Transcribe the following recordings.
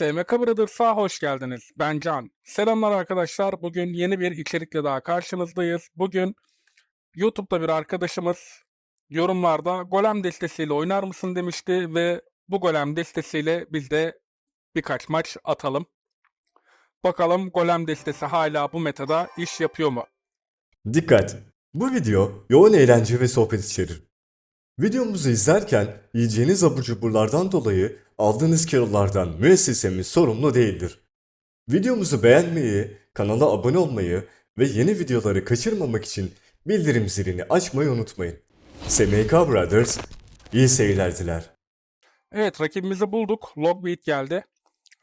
SMK Brothers'a hoş geldiniz. Ben Can. Selamlar arkadaşlar. Bugün yeni bir içerikle daha karşınızdayız. Bugün YouTube'da bir arkadaşımız yorumlarda golem destesiyle oynar mısın demişti ve bu golem destesiyle biz de birkaç maç atalım. Bakalım golem destesi hala bu metada iş yapıyor mu? Dikkat! Bu video yoğun eğlence ve sohbet içerir. Videomuzu izlerken yiyeceğiniz abur cuburlardan dolayı aldığınız kilolardan müessesemiz sorumlu değildir. Videomuzu beğenmeyi, kanala abone olmayı ve yeni videoları kaçırmamak için bildirim zilini açmayı unutmayın. SMK Brothers iyi seyirler diler. Evet rakibimizi bulduk. Logbait geldi.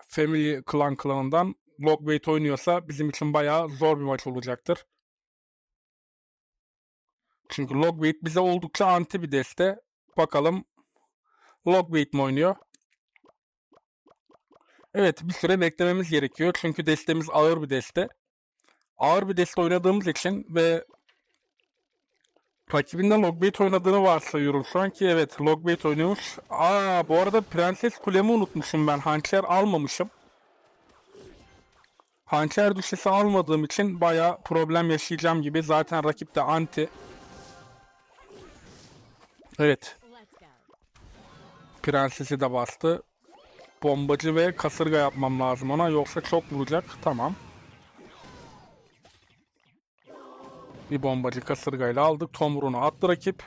Family Clan klanından Logbait oynuyorsa bizim için bayağı zor bir maç olacaktır. Çünkü Logbait bize oldukça anti bir deste. Bakalım Logbait mi oynuyor? Evet bir süre beklememiz gerekiyor. Çünkü destemiz ağır bir deste. Ağır bir deste oynadığımız için ve rakibinden Logbait oynadığını varsayıyorum şu an evet Logbait oynuyormuş. Aa bu arada Prenses Kulemi unutmuşum ben. Hançer almamışım. Hançer düşesi almadığım için bayağı problem yaşayacağım gibi. Zaten rakip de anti. Evet. Prensesi de bastı. Bombacı ve kasırga yapmam lazım ona yoksa çok vuracak. Tamam. Bir bombacı kasırgayla aldık. Tomrun'u attı rakip.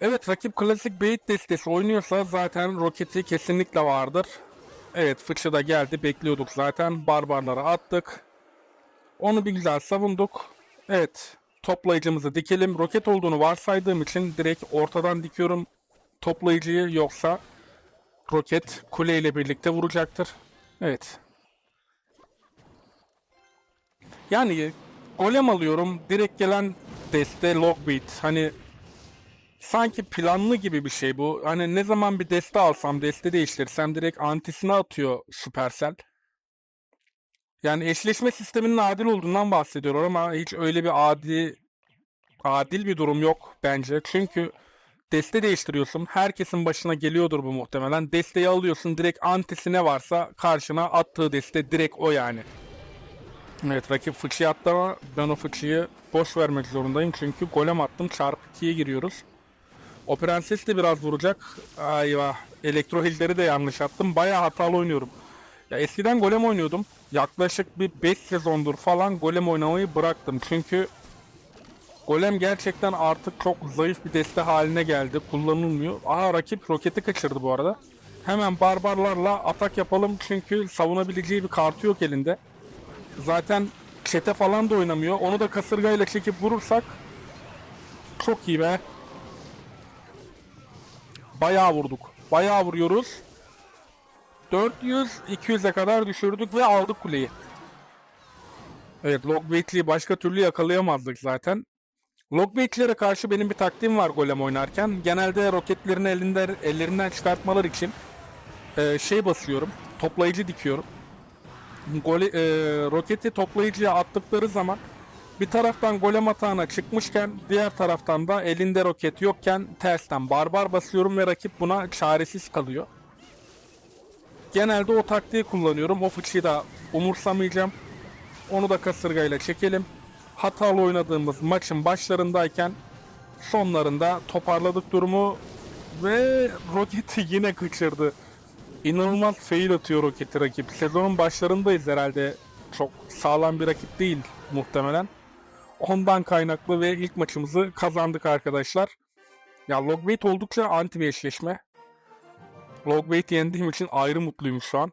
Evet rakip klasik bait destesi oynuyorsa zaten roketi kesinlikle vardır. Evet fıçı da geldi. Bekliyorduk zaten. Barbarları attık. Onu bir güzel savunduk. Evet toplayıcımızı dikelim. Roket olduğunu varsaydığım için direkt ortadan dikiyorum toplayıcıyı yoksa roket kule ile birlikte vuracaktır. Evet. Yani golem alıyorum. Direkt gelen deste Logbait. Hani sanki planlı gibi bir şey bu. Hani ne zaman bir deste alsam, deste değiştirsem direkt antisine atıyor Supercell. Yani eşleşme sisteminin adil olduğundan bahsediyorlar ama hiç öyle bir adi adil bir durum yok bence. Çünkü deste değiştiriyorsun. Herkesin başına geliyordur bu muhtemelen. Desteği alıyorsun direkt antisi ne varsa karşına attığı deste direkt o yani. Evet rakip fıçıyı attı ama ben o fıçıyı boş vermek zorundayım. Çünkü golem attım çarpı 2'ye giriyoruz. O prenses de biraz vuracak. Ayvah. Elektro hilleri de yanlış attım. Bayağı hatalı oynuyorum. Ya eskiden golem oynuyordum. Yaklaşık bir 5 sezondur falan golem oynamayı bıraktım. Çünkü golem gerçekten artık çok zayıf bir deste haline geldi. Kullanılmıyor. Aa rakip roketi kaçırdı bu arada. Hemen barbarlarla atak yapalım çünkü savunabileceği bir kartı yok elinde. Zaten çete falan da oynamıyor. Onu da kasırgayla çekip vurursak çok iyi be. Bayağı vurduk. Bayağı vuruyoruz. 400 200'e kadar düşürdük ve aldık kuleyi. Evet Logbait'liyi başka türlü yakalayamazdık zaten. Logbait'lere karşı benim bir taktiğim var golem oynarken. Genelde roketlerini elinde, ellerinden çıkartmalar için e, şey basıyorum. Toplayıcı dikiyorum. Gole, e, roketi toplayıcıya attıkları zaman bir taraftan golem atağına çıkmışken diğer taraftan da elinde roket yokken tersten barbar basıyorum ve rakip buna çaresiz kalıyor. Genelde o taktiği kullanıyorum. O fıçıyı da umursamayacağım. Onu da kasırgayla çekelim. Hatalı oynadığımız maçın başlarındayken sonlarında toparladık durumu ve roketi yine kaçırdı. İnanılmaz fail atıyor roketi rakip. Sezonun başlarındayız herhalde. Çok sağlam bir rakip değil muhtemelen. Ondan kaynaklı ve ilk maçımızı kazandık arkadaşlar. Ya Logbait oldukça anti bir eşleşme. Logbait'i yendiğim için ayrı mutluyum şu an.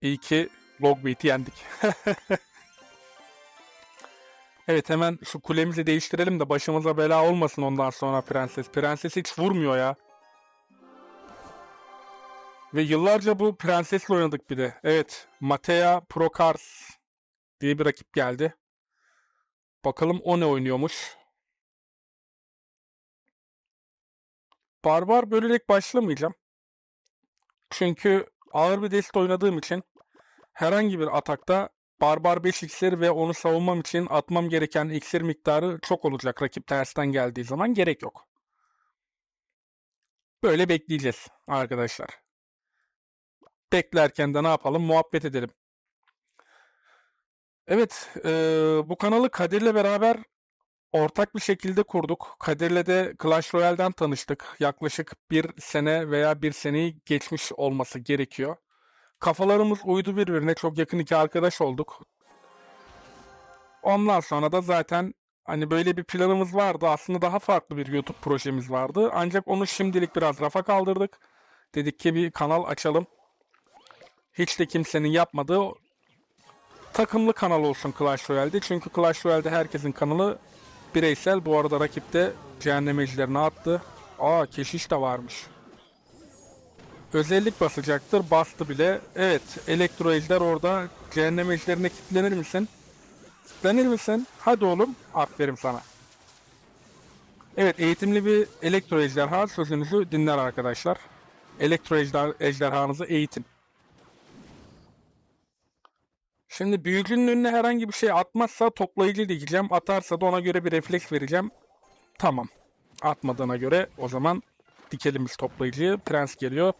İyi ki Logbait'i yendik. evet hemen şu kulemizi değiştirelim de başımıza bela olmasın ondan sonra prenses. Prenses hiç vurmuyor ya. Ve yıllarca bu prensesle oynadık bir de. Evet. Matea Procars diye bir rakip geldi. Bakalım o ne oynuyormuş. Barbar bölerek başlamayacağım. Çünkü ağır bir deste oynadığım için herhangi bir atakta Barbar 5 iksir ve onu savunmam için atmam gereken iksir miktarı çok olacak rakip tersten geldiği zaman gerek yok. Böyle bekleyeceğiz arkadaşlar. Beklerken de ne yapalım? Muhabbet edelim. Evet, eee, bu kanalı Kadir'le beraber ortak bir şekilde kurduk. Kadir'le de Clash Royale'den tanıştık. Yaklaşık bir sene veya bir seneyi geçmiş olması gerekiyor. Kafalarımız uydu birbirine. Çok yakın iki arkadaş olduk. Ondan sonra da zaten hani böyle bir planımız vardı. Aslında daha farklı bir YouTube projemiz vardı. Ancak onu şimdilik biraz rafa kaldırdık. Dedik ki bir kanal açalım. Hiç de kimsenin yapmadığı takımlı kanal olsun Clash Royale'de. Çünkü Clash Royale'de herkesin kanalı bireysel. Bu arada rakip de cehennem ejderine attı. Aa keşiş de varmış. Özellik basacaktır. Bastı bile. Evet. Elektro ejder orada. Cehennem ejderine kilitlenir misin? Kilitlenir misin? Hadi oğlum. Aferin sana. Evet. Eğitimli bir elektro ejderha sözünüzü dinler arkadaşlar. Elektro ejder, ejderhanızı eğitin. Şimdi büyücünün önüne herhangi bir şey atmazsa toplayıcı diyeceğim. Atarsa da ona göre bir refleks vereceğim. Tamam. Atmadığına göre o zaman dikelim biz toplayıcıyı. Prens geliyor.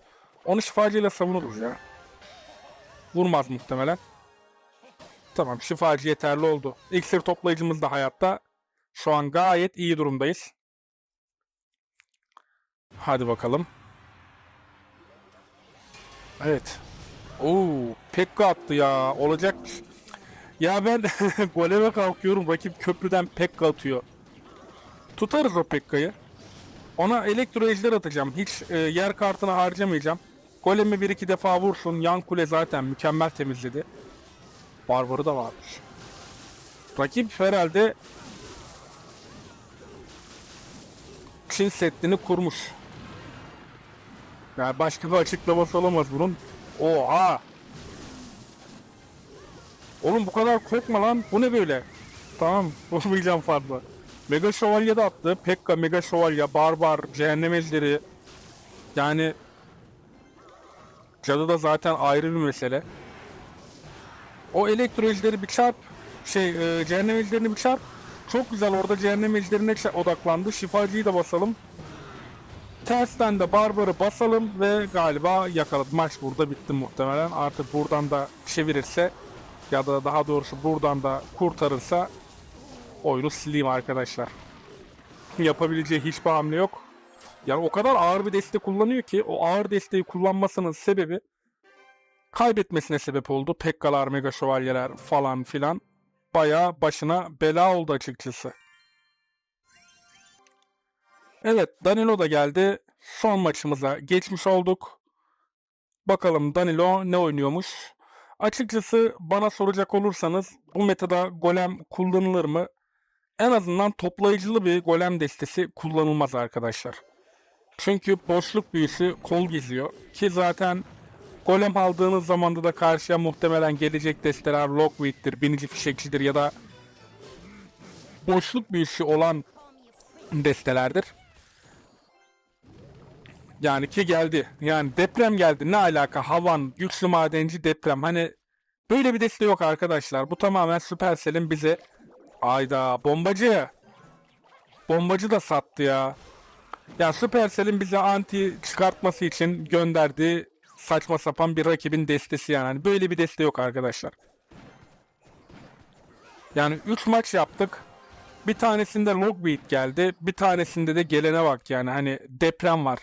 Onu şifacıyla savunuruz ya. Vurmaz muhtemelen. Tamam şifacı yeterli oldu. İksir toplayıcımız da hayatta. Şu an gayet iyi durumdayız. Hadi bakalım. Evet. Oo, Pekka attı ya. Olacakmış. Ya ben goleme kalkıyorum. Rakip köprüden Pekka atıyor. Tutarız o Pekka'yı. Ona elektro ejder atacağım. Hiç e, yer kartını harcamayacağım. Golemi bir iki defa vursun. Yan kule zaten mükemmel temizledi. Barbarı da varmış. Rakip herhalde Çin setini kurmuş. Yani başka bir açıklaması olamaz bunun. Oha! Oğlum bu kadar korkma lan. Bu ne böyle? Tamam. Vurmayacağım fazla. Mega Şövalye de attı. Pekka, Mega Şövalye, Barbar, Cehennem Ejderi. Yani Cadı da zaten ayrı bir mesele. O elektro ejderi bir çarp. Şey, e, cehennem ejderini bir çarp. Çok güzel orada cehennem ejderine odaklandı. Şifacıyı da basalım. Tersten de Barbar'ı basalım ve galiba yakaladı. Maç burada bitti muhtemelen. Artık buradan da çevirirse ya da daha doğrusu buradan da kurtarırsa oyunu sileyim arkadaşlar. Yapabileceği hiçbir hamle yok. Yani o kadar ağır bir deste kullanıyor ki o ağır desteği kullanmasının sebebi kaybetmesine sebep oldu. Pekkalar, Mega Şövalyeler falan filan. Bayağı başına bela oldu açıkçası. Evet Danilo da geldi. Son maçımıza geçmiş olduk. Bakalım Danilo ne oynuyormuş. Açıkçası bana soracak olursanız bu metada golem kullanılır mı? En azından toplayıcılı bir golem destesi kullanılmaz arkadaşlar. Çünkü boşluk büyüsü kol geziyor. Ki zaten golem aldığınız zamanda da karşıya muhtemelen gelecek desteler Lockweed'dir, binici fişekçidir ya da boşluk büyüsü olan destelerdir. Yani ki geldi. Yani deprem geldi. Ne alaka? Havan, güçlü madenci deprem. Hani böyle bir deste yok arkadaşlar. Bu tamamen Supercell'in bize ayda bombacı. Bombacı da sattı ya. Ya Supercell'in bize anti çıkartması için gönderdiği saçma sapan bir rakibin destesi yani. Hani böyle bir deste yok arkadaşlar. Yani 3 maç yaptık. Bir tanesinde Logbeat geldi. Bir tanesinde de gelene bak yani. Hani deprem var.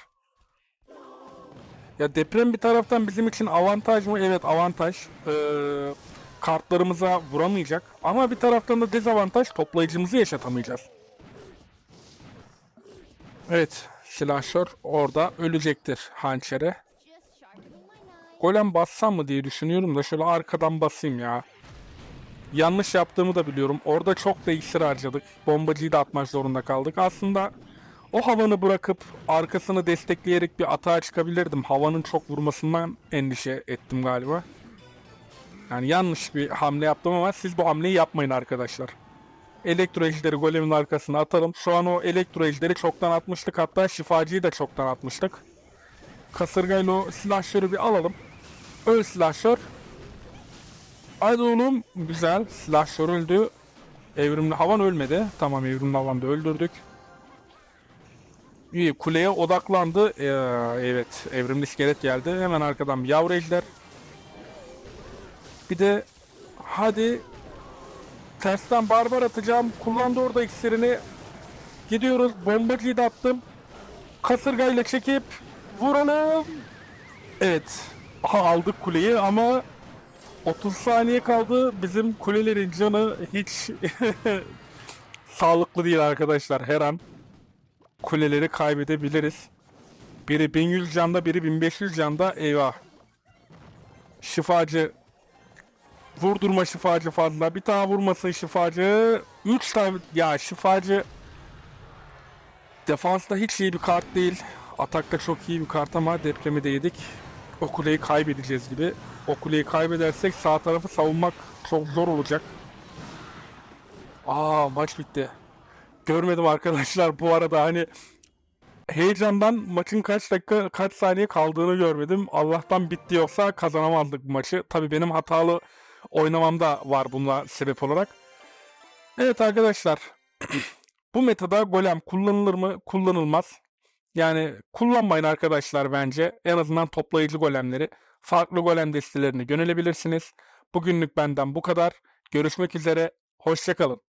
Ya deprem bir taraftan bizim için avantaj mı? Evet avantaj. Ee, kartlarımıza vuramayacak. Ama bir taraftan da dezavantaj toplayıcımızı yaşatamayacağız. Evet silahşör orada ölecektir hançere. Golem bassam mı diye düşünüyorum da şöyle arkadan basayım ya. Yanlış yaptığımı da biliyorum. Orada çok da iksir harcadık. Bombacıyı da atmak zorunda kaldık. Aslında o havanı bırakıp arkasını destekleyerek bir atağa çıkabilirdim. Havanın çok vurmasından endişe ettim galiba. Yani yanlış bir hamle yaptım ama siz bu hamleyi yapmayın arkadaşlar. Elektro ejderi golemin arkasına atalım. Şu an o elektro ejderi çoktan atmıştık. Hatta şifacıyı da çoktan atmıştık. Kasırgayla o silahşörü bir alalım. Öl silahşör. Haydi oğlum. Güzel. Silahşör öldü. Evrimli havan ölmedi. Tamam evrimli havan da öldürdük. Kuleye odaklandı. Ee, evet evrimli iskelet geldi. Hemen arkadan bir yavru ejder. Bir de hadi tersten barbar atacağım. Kullandı orada iksirini. Gidiyoruz. Bombacıyı da attım. Kasırgayla çekip vuralım. Evet. Aha, aldık kuleyi ama 30 saniye kaldı. Bizim kulelerin canı hiç sağlıklı değil arkadaşlar. Her an kuleleri kaybedebiliriz. Biri 1100 canda, biri 1500 canda. Eyvah. Şifacı Vurdurma şifacı fazla. Bir tane vurmasın şifacı. 3 tane ya şifacı defansta hiç iyi bir kart değil. Atakta çok iyi bir kart ama depremi de yedik. O kuleyi kaybedeceğiz gibi. O kuleyi kaybedersek sağ tarafı savunmak çok zor olacak. Aa maç bitti. Görmedim arkadaşlar bu arada hani heyecandan maçın kaç dakika kaç saniye kaldığını görmedim. Allah'tan bitti yoksa kazanamazdık maçı. Tabii benim hatalı oynamam da var bununla sebep olarak. Evet arkadaşlar. bu metada golem kullanılır mı? Kullanılmaz. Yani kullanmayın arkadaşlar bence. En azından toplayıcı golemleri. Farklı golem destelerini yönelebilirsiniz. Bugünlük benden bu kadar. Görüşmek üzere. Hoşçakalın.